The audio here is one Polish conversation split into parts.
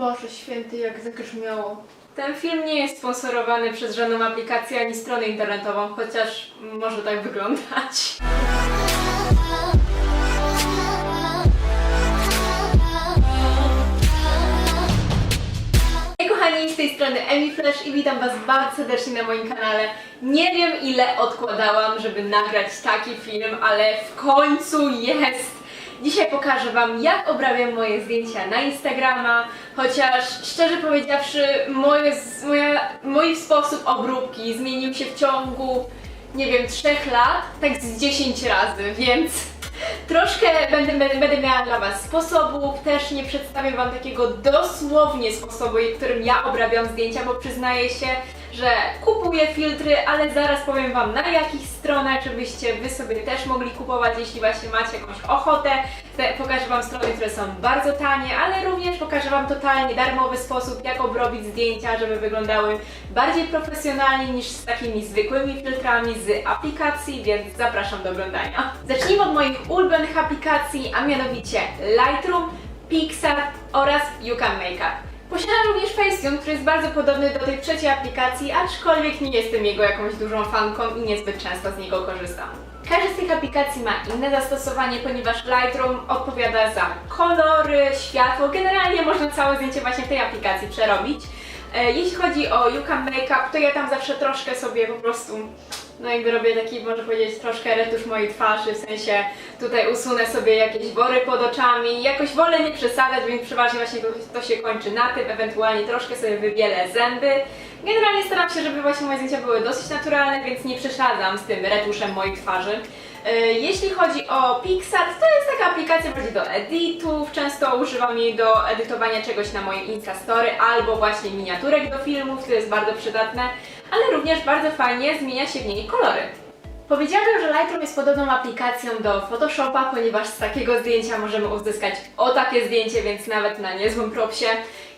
Boże święty, jak zagrzmiało. Ten film nie jest sponsorowany przez żadną aplikację ani stronę internetową, chociaż może tak wyglądać. Hej kochani, z tej strony Emi Flash i witam Was bardzo serdecznie na moim kanale. Nie wiem ile odkładałam, żeby nagrać taki film, ale w końcu jest! Dzisiaj pokażę Wam, jak obrabiam moje zdjęcia na Instagrama, chociaż szczerze powiedziawszy, moje, moja, mój sposób obróbki zmienił się w ciągu, nie wiem, 3 lat, tak z 10 razy, więc troszkę będę, będę miała dla Was sposobów, też nie przedstawię Wam takiego dosłownie sposobu, którym ja obrabiam zdjęcia, bo przyznaję się, że kupuję filtry, ale zaraz powiem Wam na jakich stronach, żebyście Wy sobie też mogli kupować, jeśli właśnie macie jakąś ochotę. Pokażę Wam strony, które są bardzo tanie, ale również pokażę Wam totalnie darmowy sposób, jak obrobić zdjęcia, żeby wyglądały bardziej profesjonalnie niż z takimi zwykłymi filtrami z aplikacji, więc zapraszam do oglądania. Zacznijmy od moich ulubionych aplikacji, a mianowicie Lightroom, Pixar oraz You Can Makeup. Posiadam również Facetune, który jest bardzo podobny do tej trzeciej aplikacji, aczkolwiek nie jestem jego jakąś dużą fanką i niezbyt często z niego korzystam. Każda z tych aplikacji ma inne zastosowanie, ponieważ Lightroom odpowiada za kolory, światło, generalnie można całe zdjęcie właśnie w tej aplikacji przerobić. E, Jeśli chodzi o Yuka Makeup, to ja tam zawsze troszkę sobie po prostu, no jakby robię taki, można powiedzieć, troszkę retusz mojej twarzy, w sensie tutaj usunę sobie jakieś wory pod oczami, jakoś wolę nie przesadzać, więc przeważnie właśnie to, to się kończy na tym, ewentualnie troszkę sobie wybielę zęby. Generalnie staram się, żeby właśnie moje zdjęcia były dosyć naturalne, więc nie przesadzam z tym retuszem mojej twarzy. E, Jeśli chodzi o Pixar, to jest taka aplikacja bardziej do editów, często używam jej do edytowania czegoś na moim Instastory albo właśnie miniaturek do filmów, to jest bardzo przydatne, ale również bardzo fajnie zmienia się w niej kolory. Powiedziałabym, że Lightroom jest podobną aplikacją do Photoshopa, ponieważ z takiego zdjęcia możemy uzyskać o takie zdjęcie, więc nawet na niezłym propsie.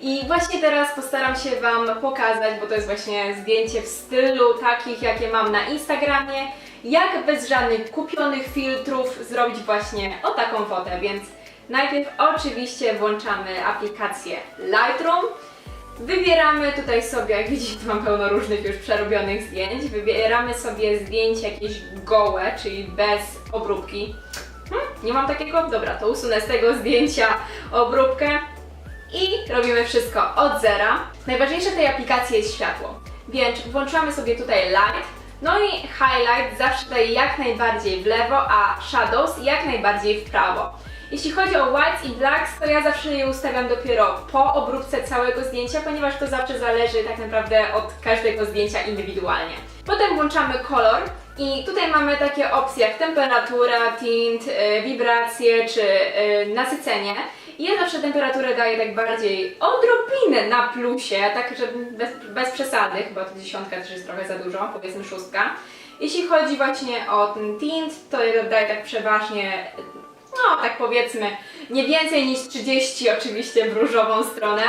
I właśnie teraz postaram się Wam pokazać, bo to jest właśnie zdjęcie w stylu takich, jakie mam na Instagramie, jak bez żadnych kupionych filtrów zrobić właśnie o taką fotę, więc najpierw oczywiście włączamy aplikację Lightroom. Wybieramy tutaj sobie, jak widzicie, tu mam pełno różnych już przerobionych zdjęć. Wybieramy sobie zdjęcie jakieś gołe, czyli bez obróbki. Hmm, nie mam takiego? Dobra, to usunę z tego zdjęcia obróbkę i robimy wszystko od zera. Najważniejsze w tej aplikacji jest światło, więc włączamy sobie tutaj light, no i highlight zawsze daje jak najbardziej w lewo, a shadows jak najbardziej w prawo. Jeśli chodzi o whites i blacks, to ja zawsze je ustawiam dopiero po obróbce całego zdjęcia, ponieważ to zawsze zależy tak naprawdę od każdego zdjęcia indywidualnie. Potem włączamy kolor i tutaj mamy takie opcje jak temperatura, tint, y, wibracje czy y, nasycenie. Ja zawsze temperaturę daję tak bardziej odrobinę na plusie, tak że bez, bez przesady, chyba to dziesiątka też jest trochę za dużo, powiedzmy szóstka. Jeśli chodzi właśnie o ten tint, to ja daję tak przeważnie no tak powiedzmy, nie więcej niż 30 oczywiście w różową stronę.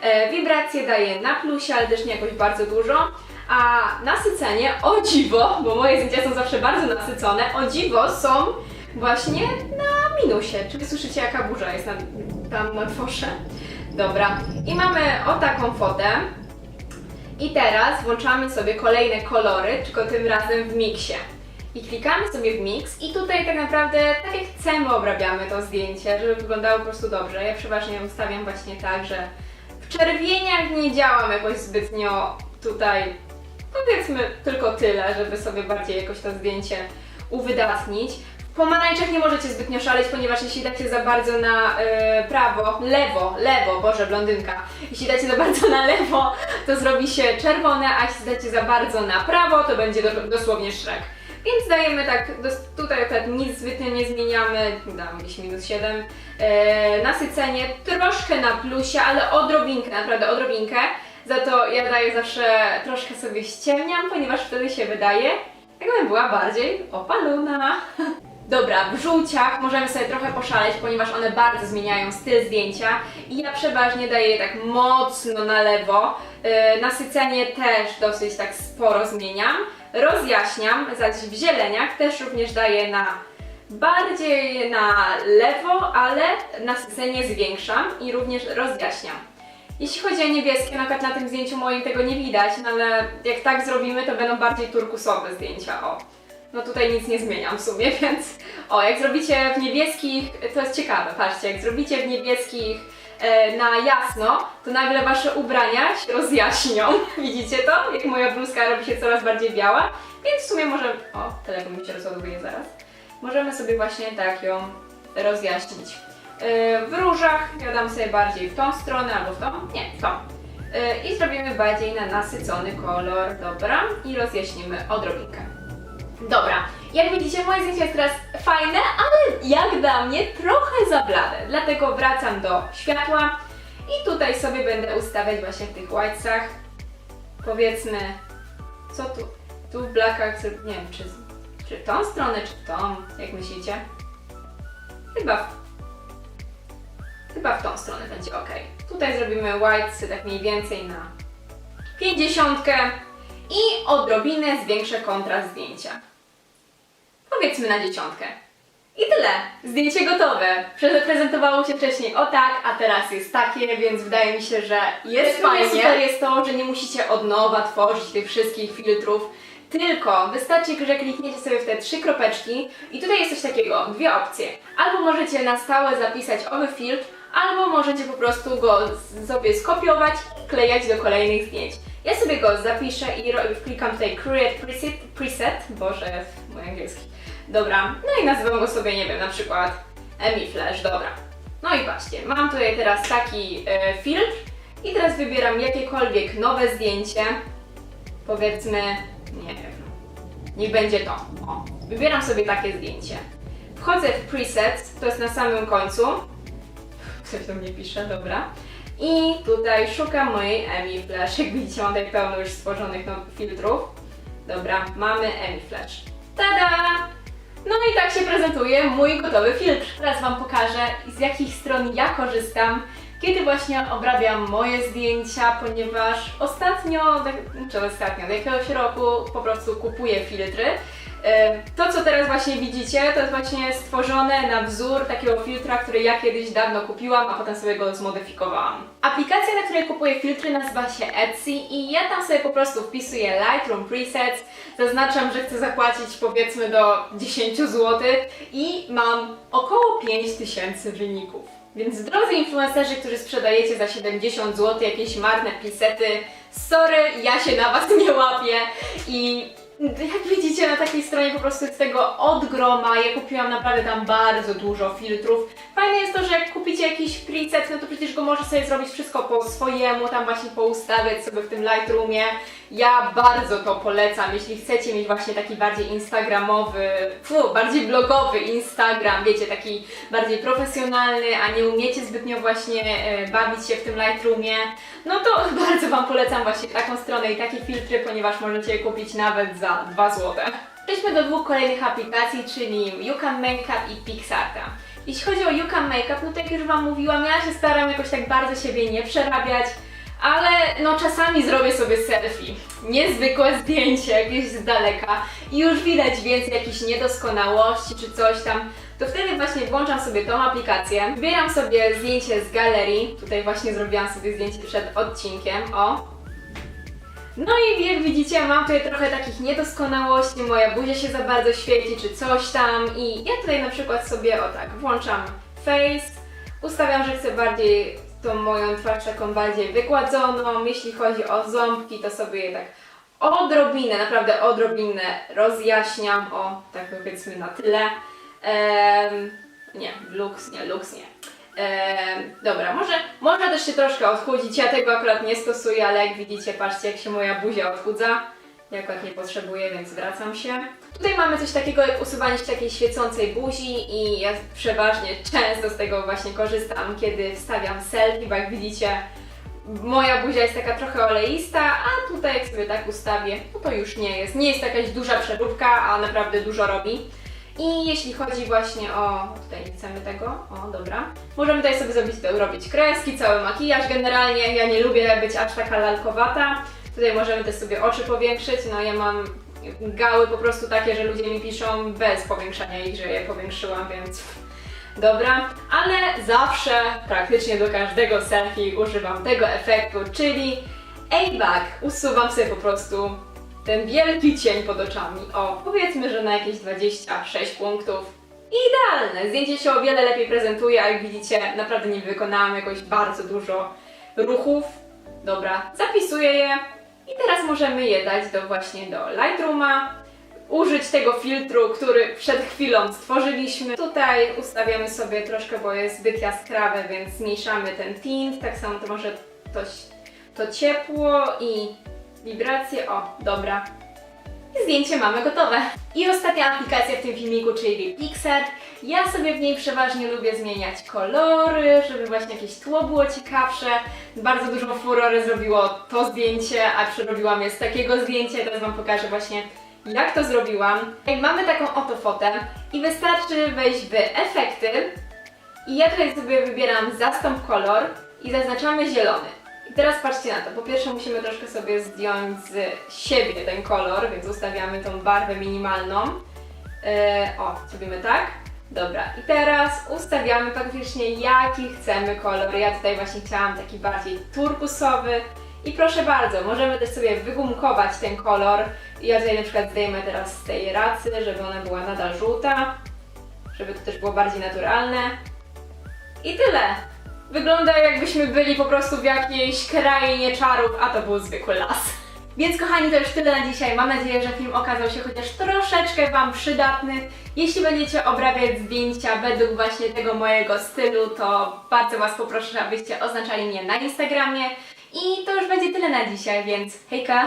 E, wibracje daje na plusie, ale też nie jakoś bardzo dużo. A nasycenie, o dziwo, bo moje zdjęcia są zawsze bardzo nasycone, o dziwo są właśnie na minusie. Czy słyszycie jaka burza jest na, tam na dworze? Dobra. I mamy o taką fotę. I teraz włączamy sobie kolejne kolory, tylko tym razem w miksie. I klikamy sobie w mix i tutaj tak naprawdę tak jak chcemy obrabiamy to zdjęcie, żeby wyglądało po prostu dobrze. Ja przeważnie ustawiam właśnie tak, że w czerwieniach nie działam jakoś zbytnio tutaj, powiedzmy tylko tyle, żeby sobie bardziej jakoś to zdjęcie uwydatnić. W pomarańczach nie możecie zbytnio szaleć, ponieważ jeśli dacie za bardzo na e, prawo, lewo, lewo, Boże, blondynka, jeśli dacie za bardzo na lewo, to zrobi się czerwone, a jeśli dacie za bardzo na prawo, to będzie do, dosłownie szrek. Więc dajemy tak, tutaj tak nic zbytnio nie zmieniamy, dam gdzieś minus 7. E, nasycenie troszkę na plusie, ale odrobinkę, naprawdę odrobinkę. Za to ja daję zawsze troszkę sobie ściemniam, ponieważ wtedy się wydaje, jakbym była bardziej opalona. Dobra, w żółciach możemy sobie trochę poszaleć, ponieważ one bardzo zmieniają styl zdjęcia i ja przeważnie daję je tak mocno na lewo. Yy, nasycenie też dosyć tak sporo zmieniam. Rozjaśniam, zaś w zieleniach też również daję na bardziej na lewo, ale nasycenie zwiększam i również rozjaśniam. Jeśli chodzi o niebieskie, na przykład na tym zdjęciu moim tego nie widać, no ale jak tak zrobimy, to będą bardziej turkusowe zdjęcia, o. No tutaj nic nie zmieniam w sumie, więc o, jak zrobicie w niebieskich, to jest ciekawe, patrzcie, jak zrobicie w niebieskich na jasno, to nagle wasze ubrania się rozjaśnią. Widzicie to? Jak moja bluzka robi się coraz bardziej biała, więc w sumie może... O, telefon mi się rozładowuje zaraz. Możemy sobie właśnie tak ją rozjaśnić. E, w różach ja dam sobie bardziej w tą stronę albo w tą, nie, w tą. E, I zrobimy bardziej na nasycony kolor, dobra, i rozjaśnimy odrobinkę. Dobra, jak widzicie, moje zdjęcie jest teraz fajne, ale jak dla mnie trochę za blade. Dlatego wracam do światła i tutaj sobie będę ustawiać właśnie w tych whitesach. Powiedzmy, co tu? Tu w blackach, zro- nie wiem, czy, czy tą stronę, czy tą, jak myślicie? Chyba w, chyba w tą stronę będzie ok. Tutaj zrobimy whitesy tak mniej więcej na 50 i odrobinę zwiększę kontrast zdjęcia. Powiedzmy na dziesiątkę. I tyle. Zdjęcie gotowe. Prezentowało się wcześniej o tak, a teraz jest takie, więc wydaje mi się, że jest fajnie. Super jest to, że nie musicie od nowa tworzyć tych wszystkich filtrów, tylko wystarczy, że klikniecie sobie w te trzy kropeczki i tutaj jest coś takiego, dwie opcje. Albo możecie na stałe zapisać owy filtr, albo możecie po prostu go sobie skopiować i klejać do kolejnych zdjęć. Ja sobie go zapiszę i ro- klikam tutaj Create Preset, preset Boże, mój angielski. Dobra, no i nazywam go sobie, nie wiem, na przykład Emi Flash, dobra. No i patrzcie, mam tutaj teraz taki e, filtr i teraz wybieram jakiekolwiek nowe zdjęcie, powiedzmy, nie wiem, niech będzie to. O, wybieram sobie takie zdjęcie. Wchodzę w preset, to jest na samym końcu. Ktoś do mnie pisze, dobra. I tutaj szukam mojej Emi Flash. Jak widzicie, mam tutaj pełno już stworzonych filtrów. Dobra, mamy Emi Flash. Tada! No i tak się prezentuje mój gotowy filtr. Teraz Wam pokażę, z jakich stron ja korzystam, kiedy właśnie obrabiam moje zdjęcia, ponieważ ostatnio, tak- czy ostatnio, od jakiegoś roku po prostu kupuję filtry. To, co teraz właśnie widzicie, to jest właśnie stworzone na wzór takiego filtra, który ja kiedyś dawno kupiłam, a potem sobie go zmodyfikowałam. Aplikacja, na której kupuję filtry nazywa się Etsy i ja tam sobie po prostu wpisuję Lightroom Presets, zaznaczam, że chcę zapłacić powiedzmy do 10 zł i mam około 5000 wyników. Więc drodzy influencerzy, którzy sprzedajecie za 70 zł jakieś marne presety, sorry, ja się na was nie łapię i jak widzicie na takiej stronie po prostu jest tego od groma, ja kupiłam naprawdę tam bardzo dużo filtrów. Fajne jest to, że jak kupicie jakiś preset, no to przecież go może sobie zrobić wszystko po swojemu, tam właśnie poustawiać sobie w tym Lightroomie. Ja bardzo to polecam, jeśli chcecie mieć właśnie taki bardziej instagramowy, fu, bardziej blogowy Instagram, wiecie, taki bardziej profesjonalny, a nie umiecie zbytnio właśnie e, bawić się w tym Lightroomie, no to bardzo Wam polecam właśnie taką stronę i takie filtry, ponieważ możecie je kupić nawet za 2 zł. Przejdźmy do dwóch kolejnych aplikacji, czyli YouCam Makeup i PixArta. Jeśli chodzi o YouCam Makeup, no to jak już Wam mówiłam, ja się staram jakoś tak bardzo siebie nie przerabiać, ale no czasami zrobię sobie selfie. Niezwykłe zdjęcie, jakieś z daleka i już widać więcej jakichś niedoskonałości czy coś tam. To wtedy właśnie włączam sobie tą aplikację, wybieram sobie zdjęcie z galerii. Tutaj właśnie zrobiłam sobie zdjęcie przed odcinkiem, o. No i jak widzicie, mam tutaj trochę takich niedoskonałości, moja buzia się za bardzo świeci, czy coś tam. I ja tutaj na przykład sobie, o tak, włączam face, ustawiam, że chcę bardziej tą moją twarz taką bardziej wygładzoną, jeśli chodzi o ząbki, to sobie je tak odrobinę, naprawdę odrobinę rozjaśniam, o, tak powiedzmy na tyle. Nie, lux, nie, lux nie. Em, dobra, może można też się troszkę odchudzić. Ja tego akurat nie stosuję, ale jak widzicie, patrzcie jak się moja buzia odchudza. Ja akurat nie potrzebuję, więc zwracam się. Tutaj mamy coś takiego jak usuwanie się takiej świecącej buzi i ja przeważnie często z tego właśnie korzystam, kiedy wstawiam selfie, bo jak widzicie, moja buzia jest taka trochę oleista, a tutaj jak sobie tak ustawię, no to już nie jest. Nie jest jakaś duża przeróbka, a naprawdę dużo robi. I jeśli chodzi właśnie o. Tutaj nie chcemy tego. O, dobra. Możemy tutaj sobie zrobić, robić kreski, cały makijaż. Generalnie ja nie lubię być aż taka lalkowata. Tutaj możemy też sobie oczy powiększyć. No ja mam gały po prostu takie, że ludzie mi piszą bez powiększania ich, że je powiększyłam, więc dobra, ale zawsze, praktycznie do każdego selfie używam tego efektu, czyli A-back. Usuwam sobie po prostu ten wielki cień pod oczami. O, powiedzmy, że na jakieś 26 punktów. Idealne! Zdjęcie się o wiele lepiej prezentuje, a jak widzicie, naprawdę nie wykonałam jakoś bardzo dużo ruchów. Dobra, zapisuję je i teraz możemy je dać do właśnie do Lightrooma. Użyć tego filtru, który przed chwilą stworzyliśmy. Tutaj ustawiamy sobie troszkę, bo jest zbyt jaskrawe, więc zmniejszamy ten tint. Tak samo to może to, to ciepło i wibracje. O, dobra. I zdjęcie mamy gotowe. I ostatnia aplikacja w tym filmiku, czyli Pixar. Ja sobie w niej przeważnie lubię zmieniać kolory, żeby właśnie jakieś tło było ciekawsze. Bardzo dużo furory zrobiło to zdjęcie, a przerobiłam je z takiego zdjęcia. Teraz Wam pokażę właśnie jak to zrobiłam. Jak mamy taką oto fotę i wystarczy wejść w efekty i ja tutaj sobie wybieram zastąp kolor i zaznaczamy zielony. I teraz patrzcie na to. Po pierwsze musimy troszkę sobie zdjąć z siebie ten kolor, więc ustawiamy tą barwę minimalną. Yy, o, zrobimy tak. Dobra, i teraz ustawiamy faktycznie jaki chcemy kolor. Ja tutaj właśnie chciałam taki bardziej turkusowy. I proszę bardzo, możemy też sobie wygumkować ten kolor. Ja tutaj na przykład zdejmę teraz z tej racy, żeby ona była nadal żółta, żeby to też było bardziej naturalne. I tyle. Wygląda jakbyśmy byli po prostu w jakiejś krainie czarów, a to był zwykły las. Więc kochani, to już tyle na dzisiaj. Mam nadzieję, że film okazał się chociaż troszeczkę Wam przydatny. Jeśli będziecie obrabiać zdjęcia według właśnie tego mojego stylu, to bardzo Was poproszę, abyście oznaczali mnie na Instagramie. I to już będzie tyle na dzisiaj, więc hejka!